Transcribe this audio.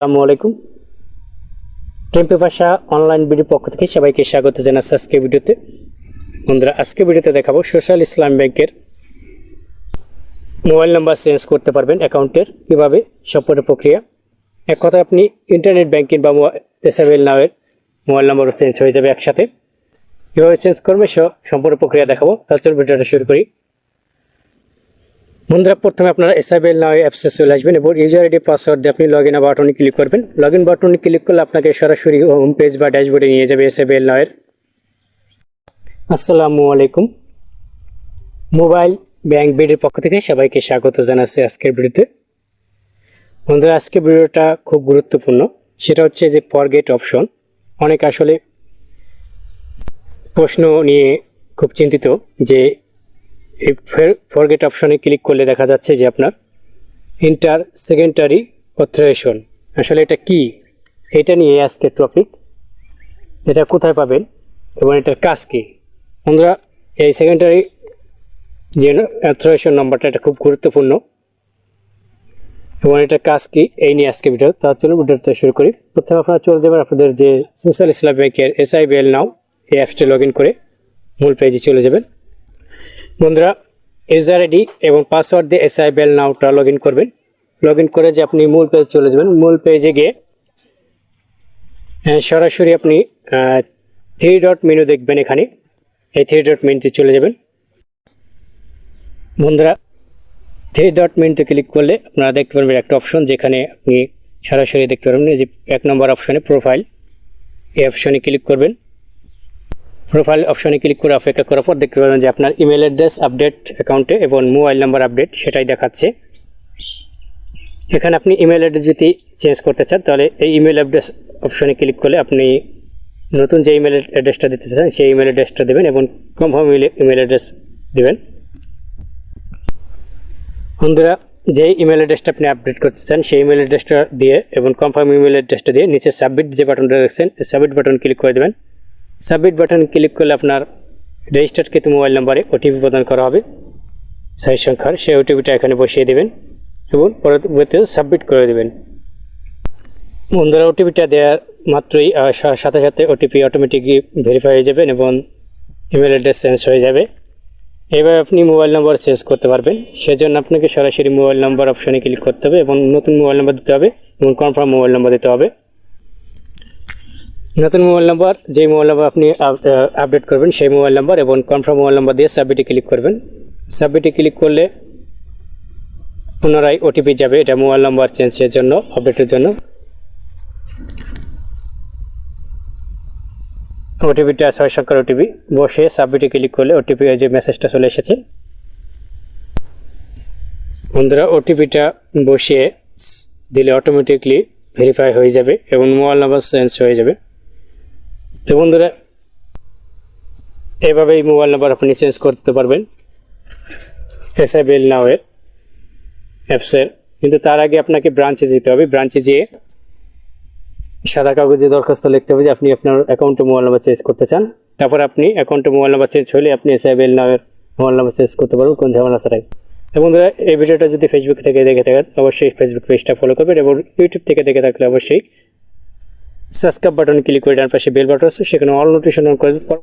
আসসালামু আলাইকুম। টেম্পে ভাষা অনলাইন ভিডিও পক্ষ থেকে সবাইকে স্বাগত জানাচ্ছি আজকে ভিডিওতে। বন্ধুরা, আজকে ভিডিওতে দেখাবো সোশ্যাল ইসলাম ব্যাংকের মোবাইল নাম্বার চেঞ্জ করতে পারবেন অ্যাকাউন্টের কীভাবে সম্পূর্ণ প্রক্রিয়া। এক কথায় আপনি ইন্টারনেট ব্যাংকিং বা এসএমএল নামের মোবাইল নাম্বারও চেঞ্জ হয়ে যাবে একসাথে। কীভাবে চেঞ্জ করবে সম্পূর্ণ প্রক্রিয়া দেখাবো। তার ভিডিওটা শুরু করি। বন্ধুরা, প্রথমে আপনারা এসআইবিএল নাও অ্যাপসে চলে আসবেন এবং ইউজার আইডি পাসওয়ার্ড দিয়ে আপনি লগ ইন বাটনে ক্লিক করবেন। লগ ইন বাটনে ক্লিক করলে আপনাকে সরাসরি হোম পেজ বা ড্যাশবোর্ডে নিয়ে যাবে এসআইবিএল নাওয়ের আসসালামু আলাইকুম। মোবাইল ব্যাংক বিডির পক্ষ থেকে সবাইকে স্বাগত জানাচ্ছি আজকের ভিডিওতে। বন্ধুরা, আজকের ভিডিওটা খুব গুরুত্বপূর্ণ। সেটা হচ্ছে যে ফরগেট অপশন অনেক আসলে প্রশ্ন নিয়ে খুব চিন্তিত যে এই ফরগেট অপশনে ক্লিক করলে দেখা যাচ্ছে যে আপনার ইন্টার সেকেন্ডারি অথরাইজেশন আসলে এটা কি? এটা নিয়ে আজকে টপিক এটা কোথায় পাবেন এবং এটার কাজ কী? বন্ধুরা, এই সেকেন্ডারি যে অথরাইজেশন নাম্বারটা এটা খুব গুরুত্বপূর্ণ। এবং এটার কাজ কি? এই নিয়ে আজকে ভিডিও তার জন্য ভিডিওটা শুরু করি। প্রথমে আপনারা চলে যাবেন আপনাদের যে সোশ্যাল ইসলাম ব্যাংকের এসআইবিএল নাও এই অ্যাপসটি লগ করে মূল পেজে চলে যাবেন। বন্ধুরা ইউজার আইডি এবং পাসওয়ার্ড দিয়ে এসআইবিএল নাওটা লগ করবেন। লগ করে যে আপনি মূল পেজ চলে যাবেন। মূল পেজে গিয়ে সরাসরি আপনি থ্রি ডট মেনু দেখবেন এখানে। এই থ্রি ডট মেনুতে চলে যাবেন। বন্ধুরা থ্রি ডট মেনুতে ক্লিক করলে আপনারা দেখতে পারবেন একটা অপশন যেখানে আপনি সরাসরি দেখতে পারবেন। যে এক নম্বর অপশনে প্রোফাইল এই অপশনে ক্লিক করবেন। প্রোফাইল অপশনে ক্লিক করে অপেক্ষা করার পর দেখতে পাবেন যে আপনার ইমেল অ্যাড্রেস আপডেট অ্যাকাউন্টে এবং মোবাইল নাম্বার আপডেট সেটাই দেখাচ্ছে। এখানে আপনি ইমেল অ্যাড্রেস যদি চেঞ্জ করতে চান, তাহলে এই ইমেল অ্যাড্রেস অপশনে ক্লিক করলে আপনি নতুন যে ইমেল অ্যাড্রেসটা দিতে চান, সেই ইমেল অ্যাড্রেসটা দেবেন এবং কনফার্ম ইমেল অ্যাড্রেস দেবেন। বন্ধুরা, যে ইমেল অ্যাড্রেসটা আপনি আপডেট করতে চান, সেই ইমেল অ্যাড্রেসটা দিয়ে এবং কনফার্ম ইমেল অ্যাড্রেসটা দিয়ে নিচে সাবমিট যে বাটনটা দেখছেন সাবমিট বাটন ক্লিক করে দেবেন। সাবমিট বাটন ক্লিক করলে আপনার রেজিস্টার্ডকৃত মোবাইল নাম্বারে ওটিপি প্রদান করা হবে। সাই সংখ্যার সেই ওটিপিটা এখানে বসিয়ে দেবেন এবং পরবর্তীতে সাবমিট করে দেবেন। বন্ধুরা ওটিপিটা দেওয়ার মাত্রই সাথে সাথে ওটিপি অটোমেটিকলি ভেরিফাই হয়ে যাবেন এবং ইমেল অ্যাড্রেস চেঞ্জ হয়ে যাবে। এবার আপনি মোবাইল নম্বর চেঞ্জ করতে পারবেন। সেজন্য আপনাকে সরাসরি মোবাইল নম্বর অপশনে ক্লিক করতে হবে এবং নতুন মোবাইল নম্বর দিতে হবে এবং কনফার্ম মোবাইল নম্বর দিতে হবে। নতুন মোবাইল নাম্বার, যেই মোবাইল নাম্বার আপনি আপডেট করবেন, সেই মোবাইল নাম্বার এবং কনফার্ম মোবাইল নাম্বার দিয়ে সাবমিটে ক্লিক করবেন। সাবমিটে ক্লিক করলে পুনরায় ওটিপি যাবে। এটা মোবাইল নাম্বার চেঞ্জের জন্য আপডেটের জন্য। ওটিপিটা ছয় সংখ্যার ওটিপি বসে সাবমিটে ক্লিক করলে ওটিপি যে মেসেজটা চলে এসেছে। বন্ধুরা ওটিপিটা বসিয়ে দিলে অটোমেটিকলি ভেরিফাই হয়ে যাবে এবং মোবাইল নাম্বার চেঞ্জ হয়ে যাবে। তো বন্ধুরা, এভাবেই মোবাইল নাম্বার আপনি চেঞ্জ করতে পারবেন। এস আই এসআইবিএল নাওয়ের অ্যাপসের কিন্তু তার আগে আপনাকে ব্রাঞ্চে যেতে হবে। ব্রাঞ্চে যেয়ে সাদা কাগজে দরখাস্ত লিখতে হবে যে আপনি আপনার অ্যাকাউন্টে মোবাইল নাম্বার চেঞ্জ করতে চান। তারপর আপনি অ্যাকাউন্টে মোবাইল নাম্বার চেঞ্জ হলে আপনি এস আই এসআইবিএল নামের মোবাইল নাম্বার চেঞ্জ করতে পারবেন, কোন ঝামেলা তো বন্ধুরা, এই ভিডিওটা যদি ফেসবুক থেকে দেখে থাকেন, অবশ্যই ফেসবুক পেজটা ফলো করবেন এবং ইউটিউব থেকে দেখে থাকলে অবশ্যই সাবস্ক্রাইব বাটন ক্লিক করে ডান পাশে বেল বাটন আছে সেখানে অল নোটিফিকেশন অন করে